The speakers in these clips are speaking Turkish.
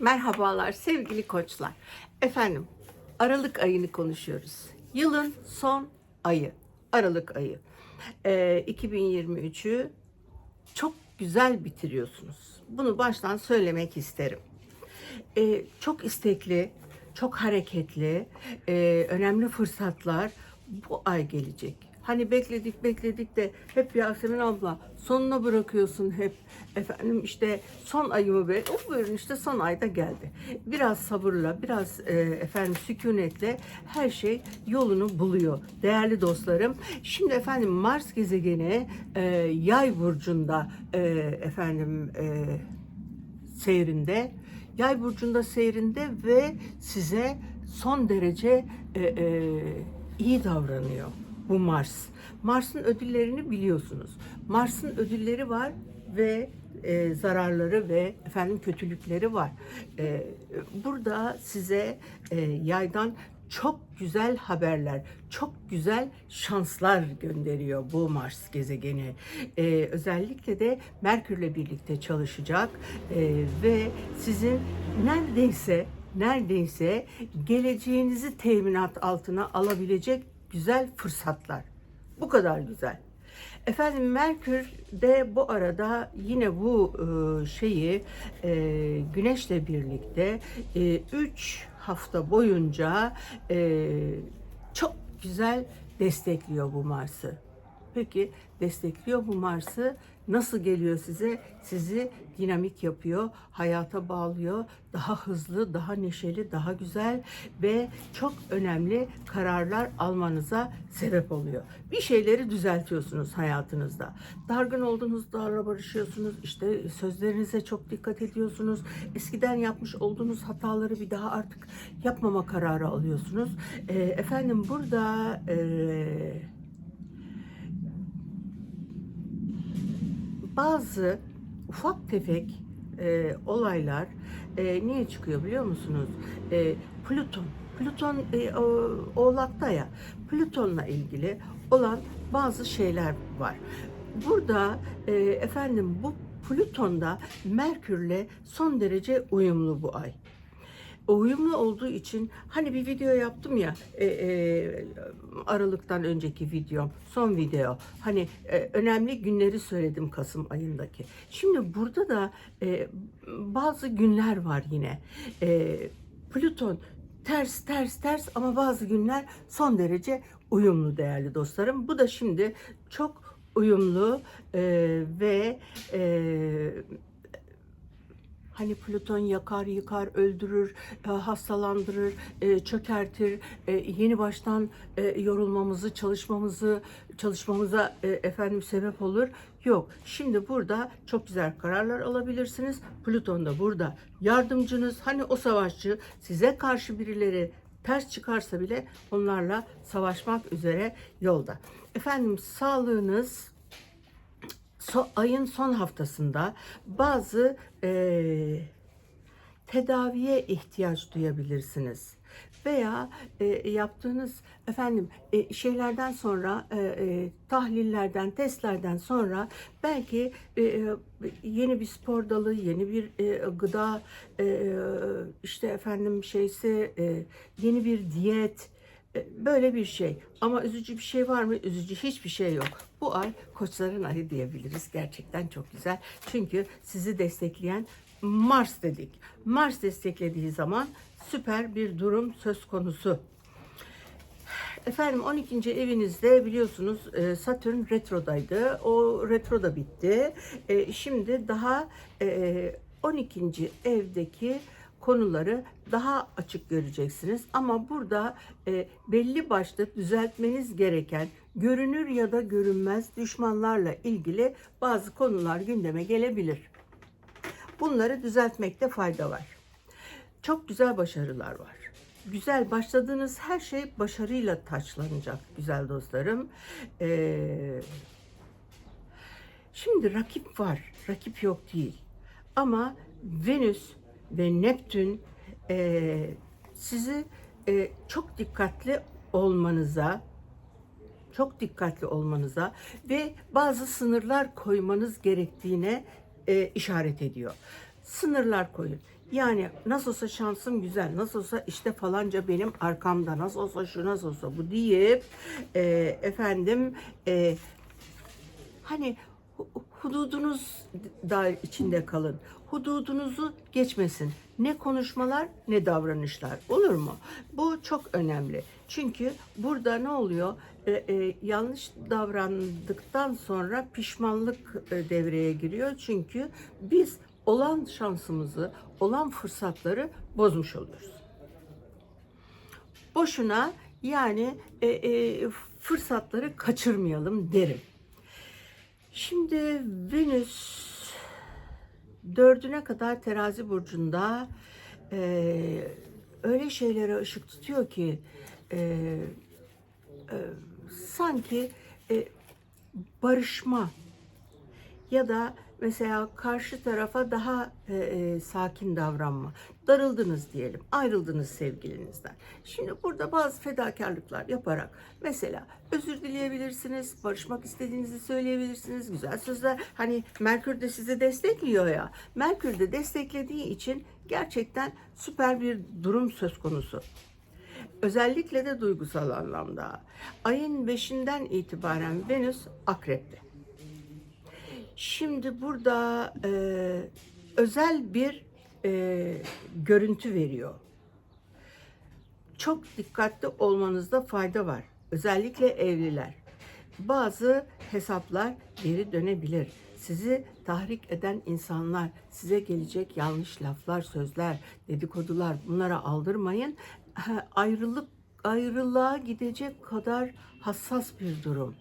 Merhabalar sevgili koçlar. Efendim Aralık ayını konuşuyoruz. Yılın son ayı. Aralık ayı. Ee, 2023'ü çok güzel bitiriyorsunuz. Bunu baştan söylemek isterim. Ee, çok istekli, çok hareketli, e, önemli fırsatlar bu ay gelecek. Hani bekledik bekledik de hep Yasemin abla sonuna bırakıyorsun hep. Efendim işte son ayımı be. O buyurun işte son ayda geldi. Biraz sabırla, biraz e, efendim sükunetle her şey yolunu buluyor. Değerli dostlarım. Şimdi efendim Mars gezegeni e, Yay burcunda e, efendim e, seyrinde, yay burcunda seyrinde ve size son derece e, e, iyi davranıyor bu Mars. Mars'ın ödüllerini biliyorsunuz. Mars'ın ödülleri var ve e, zararları ve efendim kötülükleri var. E, burada size e, yaydan çok güzel haberler, çok güzel şanslar gönderiyor bu Mars gezegeni. Ee, özellikle de Merkürle birlikte çalışacak Ee, ve sizin neredeyse neredeyse geleceğinizi teminat altına alabilecek güzel fırsatlar. Bu kadar güzel. Efendim Merkür de bu arada yine bu e, şeyi e, Güneş'le birlikte 3 hafta boyunca e, çok güzel destekliyor bu Mars'ı. Peki destekliyor bu Mars'ı nasıl geliyor size? Sizi dinamik yapıyor, hayata bağlıyor, daha hızlı, daha neşeli, daha güzel ve çok önemli kararlar almanıza sebep oluyor. Bir şeyleri düzeltiyorsunuz hayatınızda. Dargın olduğunuzda barışıyorsunuz, işte sözlerinize çok dikkat ediyorsunuz. Eskiden yapmış olduğunuz hataları bir daha artık yapmama kararı alıyorsunuz. Ee, efendim burada... Ee, bazı ufak tefek e, olaylar e, niye çıkıyor biliyor musunuz? E, Plüton. Plüton e, Oğlak'ta ya. Plüton'la ilgili olan bazı şeyler var. Burada e, efendim bu Plüton'da Merkür'le son derece uyumlu bu ay uyumlu olduğu için hani bir video yaptım ya e, e, Aralık'tan önceki video, son video. Hani e, önemli günleri söyledim Kasım ayındaki. Şimdi burada da e, bazı günler var yine. E, Plüton ters ters ters ama bazı günler son derece uyumlu değerli dostlarım. Bu da şimdi çok uyumlu e, ve e, Hani Plüton yakar, yıkar, öldürür, e, hastalandırır, e, çökertir, e, yeni baştan yorulmamızı, çalışmamızı, çalışmamıza efendim sebep olur. Yok. Şimdi burada çok güzel kararlar alabilirsiniz. Plüton da burada yardımcınız. Hani o savaşçı size karşı birileri ters çıkarsa bile onlarla savaşmak üzere yolda. Efendim sağlığınız so, ayın son haftasında bazı e, tedaviye ihtiyaç duyabilirsiniz. Veya e, yaptığınız efendim e, şeylerden sonra e, e, tahlillerden testlerden sonra belki e, e, yeni bir spor dalı yeni bir e, gıda e, işte efendim şeyse e, yeni bir diyet Böyle bir şey. Ama üzücü bir şey var mı? Üzücü hiçbir şey yok. Bu ay koçların ayı diyebiliriz. Gerçekten çok güzel. Çünkü sizi destekleyen Mars dedik. Mars desteklediği zaman süper bir durum söz konusu. Efendim 12. evinizde biliyorsunuz e, Satürn retrodaydı. O retro da bitti. E, şimdi daha 12. evdeki konuları daha açık göreceksiniz. Ama burada e, belli başlı düzeltmeniz gereken görünür ya da görünmez düşmanlarla ilgili bazı konular gündeme gelebilir. Bunları düzeltmekte fayda var. Çok güzel başarılar var. Güzel başladığınız her şey başarıyla taçlanacak güzel dostlarım. Ee, şimdi rakip var, rakip yok değil. Ama Venüs ve Neptün e, sizi e, çok dikkatli olmanıza, çok dikkatli olmanıza ve bazı sınırlar koymanız gerektiğine e, işaret ediyor. sınırlar koyun. Yani nasıl olsa şansım güzel, nasıl olsa işte falanca benim arkamda, nasıl olsa şu nasıl olsa bu deyip e, efendim e, hani hududunuz da içinde kalın. Hududunuzu geçmesin. Ne konuşmalar ne davranışlar. Olur mu? Bu çok önemli. Çünkü burada ne oluyor? E, e, yanlış davrandıktan sonra pişmanlık e, devreye giriyor. Çünkü biz olan şansımızı, olan fırsatları bozmuş oluyoruz. Boşuna yani e, e, fırsatları kaçırmayalım derim. Şimdi Venüs dördüne kadar terazi burcunda e, öyle şeylere ışık tutuyor ki e, e, sanki e, barışma ya da mesela karşı tarafa daha e, e, sakin davranma. Darıldınız diyelim, ayrıldınız sevgilinizden. Şimdi burada bazı fedakarlıklar yaparak mesela özür dileyebilirsiniz, barışmak istediğinizi söyleyebilirsiniz, güzel sözler. Hani Merkür de sizi destekliyor ya. Merkür de desteklediği için gerçekten süper bir durum söz konusu. Özellikle de duygusal anlamda. Ayın 5'inden itibaren Venüs akrepte. Şimdi burada e, özel bir e, görüntü veriyor. Çok dikkatli olmanızda fayda var. Özellikle evliler. Bazı hesaplar geri dönebilir. Sizi tahrik eden insanlar, size gelecek yanlış laflar, sözler, dedikodular bunlara aldırmayın. Ayrılık ayrılığa gidecek kadar hassas bir durum.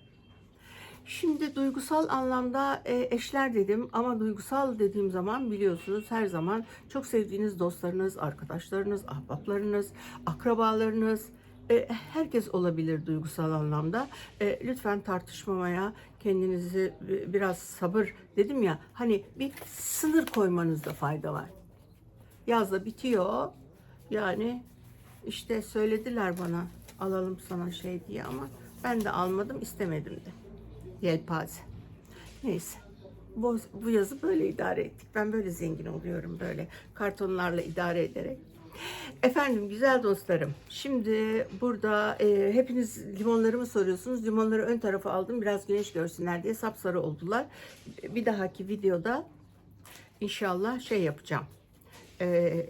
Şimdi duygusal anlamda e, eşler dedim ama duygusal dediğim zaman biliyorsunuz her zaman çok sevdiğiniz dostlarınız, arkadaşlarınız, ahbaplarınız, akrabalarınız, e, herkes olabilir duygusal anlamda. E, lütfen tartışmamaya, kendinizi bi- biraz sabır dedim ya hani bir sınır koymanızda fayda var. Yaz da bitiyor. Yani işte söylediler bana alalım sana şey diye ama ben de almadım istemedim de. Yelpaze. Neyse. Bu, bu yazı böyle idare ettik. Ben böyle zengin oluyorum böyle kartonlarla idare ederek. Efendim güzel dostlarım. Şimdi burada e, hepiniz limonlarımı soruyorsunuz. Limonları ön tarafa aldım. Biraz güneş görsünler diye sapsarı oldular. Bir dahaki videoda inşallah şey yapacağım. E,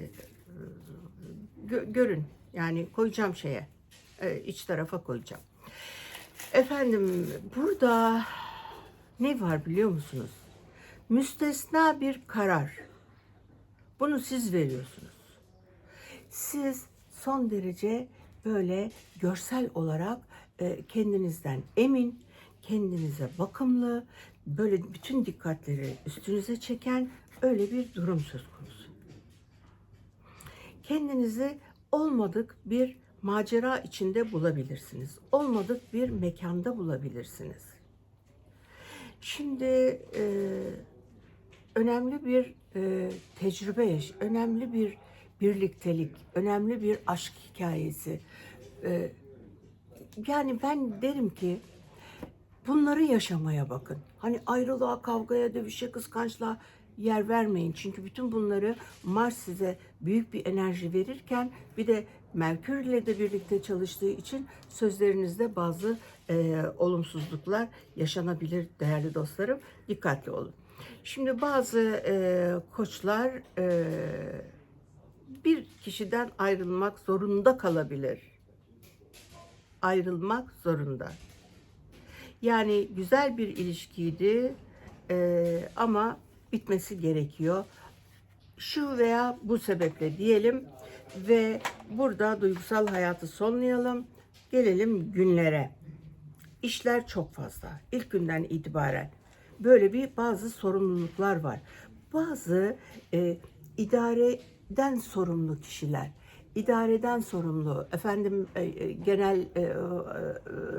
gö- görün. Yani koyacağım şeye. E, iç tarafa koyacağım. Efendim burada ne var biliyor musunuz? Müstesna bir karar. Bunu siz veriyorsunuz. Siz son derece böyle görsel olarak e, kendinizden emin, kendinize bakımlı, böyle bütün dikkatleri üstünüze çeken öyle bir durum söz konusu kendinizi olmadık bir macera içinde bulabilirsiniz. Olmadık bir mekanda bulabilirsiniz. Şimdi e, önemli bir e, tecrübe, önemli bir birliktelik, önemli bir aşk hikayesi. E, yani ben derim ki bunları yaşamaya bakın. Hani ayrılığa, kavgaya, dövüşe, kıskançlığa yer vermeyin. Çünkü bütün bunları Mars size büyük bir enerji verirken bir de Merkür ile de birlikte çalıştığı için sözlerinizde bazı e, olumsuzluklar yaşanabilir değerli dostlarım. Dikkatli olun. Şimdi bazı e, koçlar e, bir kişiden ayrılmak zorunda kalabilir. Ayrılmak zorunda. Yani güzel bir ilişkiydi eee, ama bitmesi gerekiyor. Şu veya bu sebeple diyelim ve burada duygusal hayatı sonlayalım. Gelelim günlere. İşler çok fazla. İlk günden itibaren böyle bir bazı sorumluluklar var. Bazı e, idareden sorumlu kişiler, idareden sorumlu, efendim e, e, genel e, e,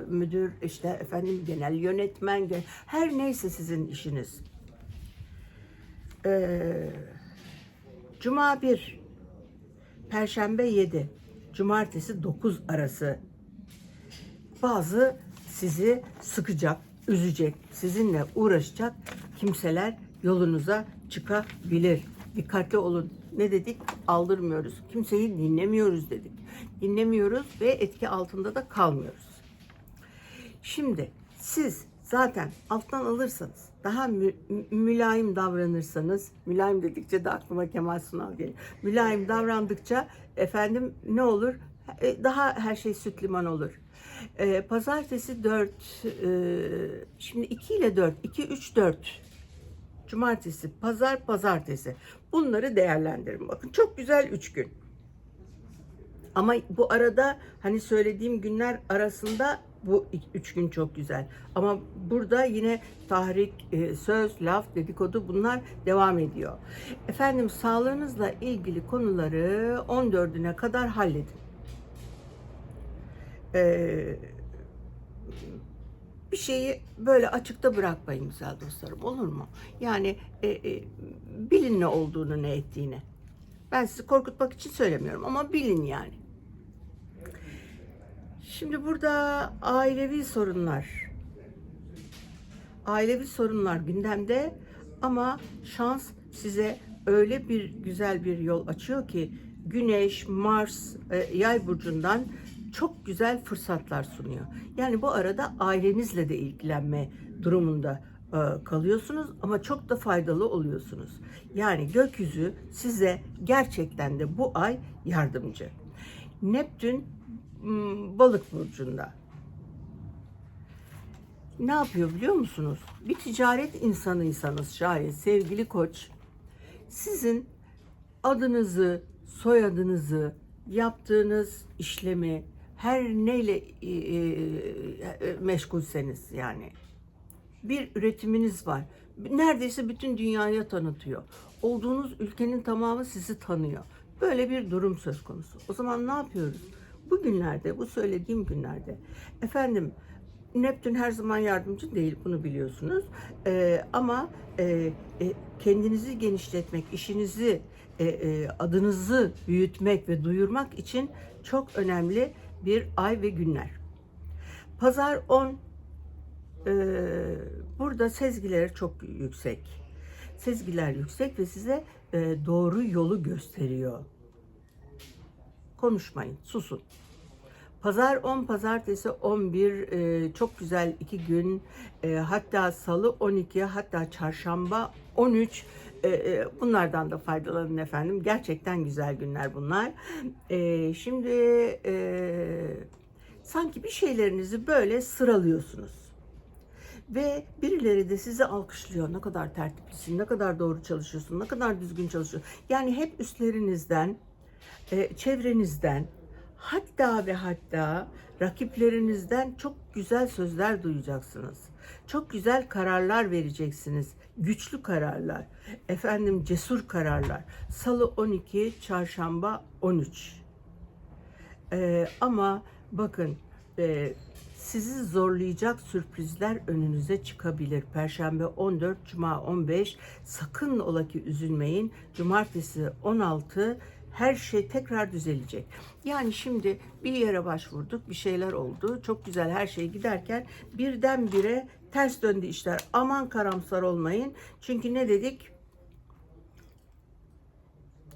müdür, işte efendim genel yönetmen, gen- her neyse sizin işiniz. E, Cuma 1, Perşembe 7, Cumartesi 9 arası bazı sizi sıkacak, üzecek, sizinle uğraşacak kimseler yolunuza çıkabilir. Dikkatli olun. Ne dedik? Aldırmıyoruz. Kimseyi dinlemiyoruz dedik. Dinlemiyoruz ve etki altında da kalmıyoruz. Şimdi siz zaten alttan alırsanız, daha mü- mü- mülayim davranırsanız, mülayim dedikçe de aklıma Kemal Sunal geliyor. Mülayim davrandıkça efendim ne olur? E, Daha her şey süt liman olur. E, pazartesi 4, şimdi 2 ile 4, 2, 3, 4. Cumartesi, pazar, pazartesi. Bunları değerlendirin. Bakın çok güzel 3 gün. Ama bu arada hani söylediğim günler arasında bu üç gün çok güzel. Ama burada yine tahrik, e, söz, laf, dedikodu bunlar devam ediyor. Efendim sağlığınızla ilgili konuları 14'üne kadar halledin. Ee, bir şeyi böyle açıkta bırakmayın güzel dostlarım olur mu? Yani e, e, bilin ne olduğunu ne ettiğini. Ben sizi korkutmak için söylemiyorum ama bilin yani. Şimdi burada ailevi sorunlar. Ailevi sorunlar gündemde ama şans size öyle bir güzel bir yol açıyor ki Güneş, Mars, e, Yay burcundan çok güzel fırsatlar sunuyor. Yani bu arada ailenizle de ilgilenme durumunda e, kalıyorsunuz ama çok da faydalı oluyorsunuz. Yani gökyüzü size gerçekten de bu ay yardımcı. Neptün balık burcunda. Ne yapıyor biliyor musunuz? Bir ticaret insanıysanız şayet sevgili koç, sizin adınızı, soyadınızı, yaptığınız işlemi, her neyle e, e, meşgulseniz yani bir üretiminiz var. Neredeyse bütün dünyaya tanıtıyor. Olduğunuz ülkenin tamamı sizi tanıyor. Böyle bir durum söz konusu. O zaman ne yapıyoruz? Bu günlerde, bu söylediğim günlerde efendim Neptün her zaman yardımcı değil bunu biliyorsunuz. Ee, ama e, e, kendinizi genişletmek, işinizi, e, e, adınızı büyütmek ve duyurmak için çok önemli bir ay ve günler. Pazar 10 ee, burada sezgileri çok yüksek. Sezgiler yüksek ve size e, doğru yolu gösteriyor. Konuşmayın, susun. Pazar 10, pazartesi 11 e, çok güzel iki gün. E, hatta salı 12, hatta çarşamba 13. E, e, bunlardan da faydalanın efendim. Gerçekten güzel günler bunlar. E, şimdi e, sanki bir şeylerinizi böyle sıralıyorsunuz. Ve birileri de sizi alkışlıyor. Ne kadar tertiplisin, ne kadar doğru çalışıyorsun, ne kadar düzgün çalışıyorsun. Yani hep üstlerinizden, e, çevrenizden, hatta ve hatta rakiplerinizden çok güzel sözler duyacaksınız. Çok güzel kararlar vereceksiniz. Güçlü kararlar. Efendim cesur kararlar. Salı 12, çarşamba 13. Ee, ama bakın e, sizi zorlayacak sürprizler önünüze çıkabilir. Perşembe 14, Cuma 15. Sakın ola ki üzülmeyin. Cumartesi 16 her şey tekrar düzelecek. Yani şimdi bir yere başvurduk, bir şeyler oldu. Çok güzel her şey giderken birdenbire ters döndü işler. Aman karamsar olmayın. Çünkü ne dedik?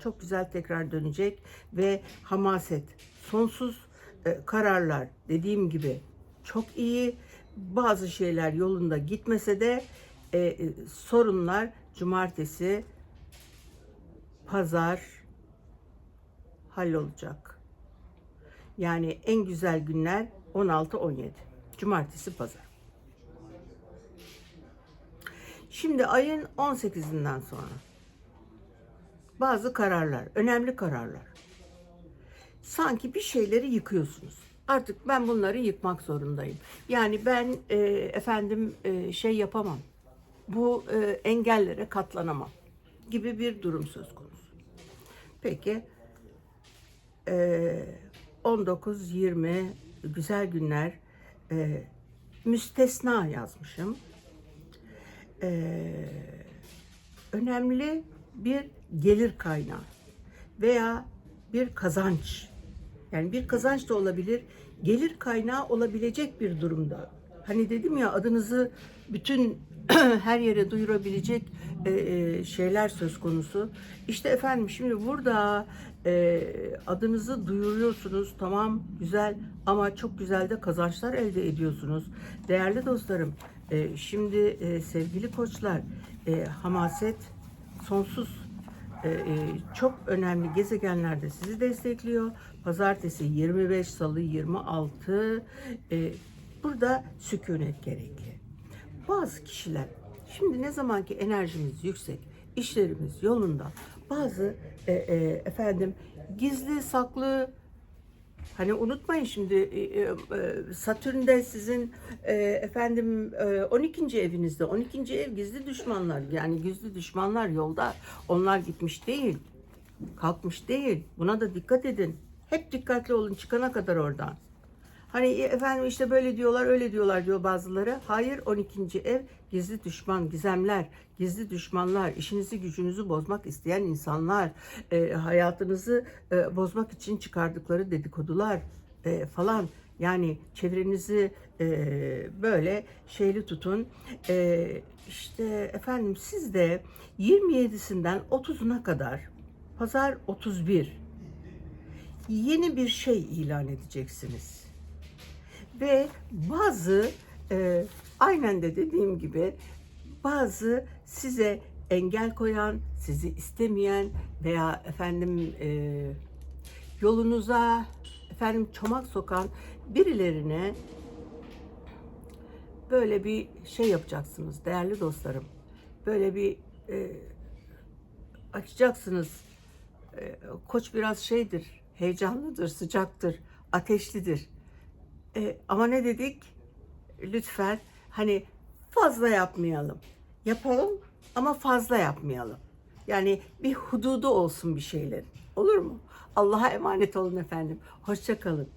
çok güzel tekrar dönecek ve hamaset, sonsuz e, kararlar dediğim gibi çok iyi. Bazı şeyler yolunda gitmese de e, e, sorunlar cumartesi, pazar hallolacak. Yani en güzel günler 16-17. Cumartesi, pazar. Şimdi ayın 18'inden sonra bazı kararlar, önemli kararlar. Sanki bir şeyleri yıkıyorsunuz. Artık ben bunları yıkmak zorundayım. Yani ben e, efendim e, şey yapamam. Bu e, engellere katlanamam gibi bir durum söz konusu. Peki 19-20 güzel günler e, müstesna yazmışım. E, önemli bir gelir kaynağı veya bir kazanç. Yani bir kazanç da olabilir, gelir kaynağı olabilecek bir durumda. Hani dedim ya adınızı bütün her yere duyurabilecek e, e, şeyler söz konusu. İşte efendim şimdi burada e, adınızı duyuruyorsunuz tamam güzel ama çok güzel de kazançlar elde ediyorsunuz. Değerli dostlarım şimdi sevgili koçlar hamaset sonsuz çok önemli gezegenler de sizi destekliyor. Pazartesi 25, Salı 26. e, burada sükunet gerekli. Bazı kişiler şimdi ne zamanki enerjimiz yüksek, işlerimiz yolunda, bazı e, e, efendim gizli saklı Hani unutmayın şimdi e, e, Satürn'de sizin e, efendim e, 12. evinizde 12. ev gizli düşmanlar yani gizli düşmanlar yolda onlar gitmiş değil kalkmış değil buna da dikkat edin hep dikkatli olun çıkana kadar oradan hani e, efendim işte böyle diyorlar öyle diyorlar diyor bazıları hayır 12. ev gizli düşman gizemler gizli düşmanlar işinizi gücünüzü bozmak isteyen insanlar e, hayatınızı e, bozmak için çıkardıkları dedikodular e, falan yani çevrenizi e, böyle şeyli tutun. E, işte efendim siz de 27'sinden 30'una kadar pazar 31 yeni bir şey ilan edeceksiniz. Ve bazı e, aynen de dediğim gibi bazı size engel koyan, sizi istemeyen veya efendim e, yolunuza efendim çomak sokan birilerine böyle bir şey yapacaksınız değerli dostlarım. Böyle bir e, açacaksınız. E, koç biraz şeydir, heyecanlıdır, sıcaktır, ateşlidir. E, ama ne dedik? Lütfen hani fazla yapmayalım. Yapalım ama fazla yapmayalım. Yani bir hududu olsun bir şeylerin. Olur mu? Allah'a emanet olun efendim. Hoşça kalın.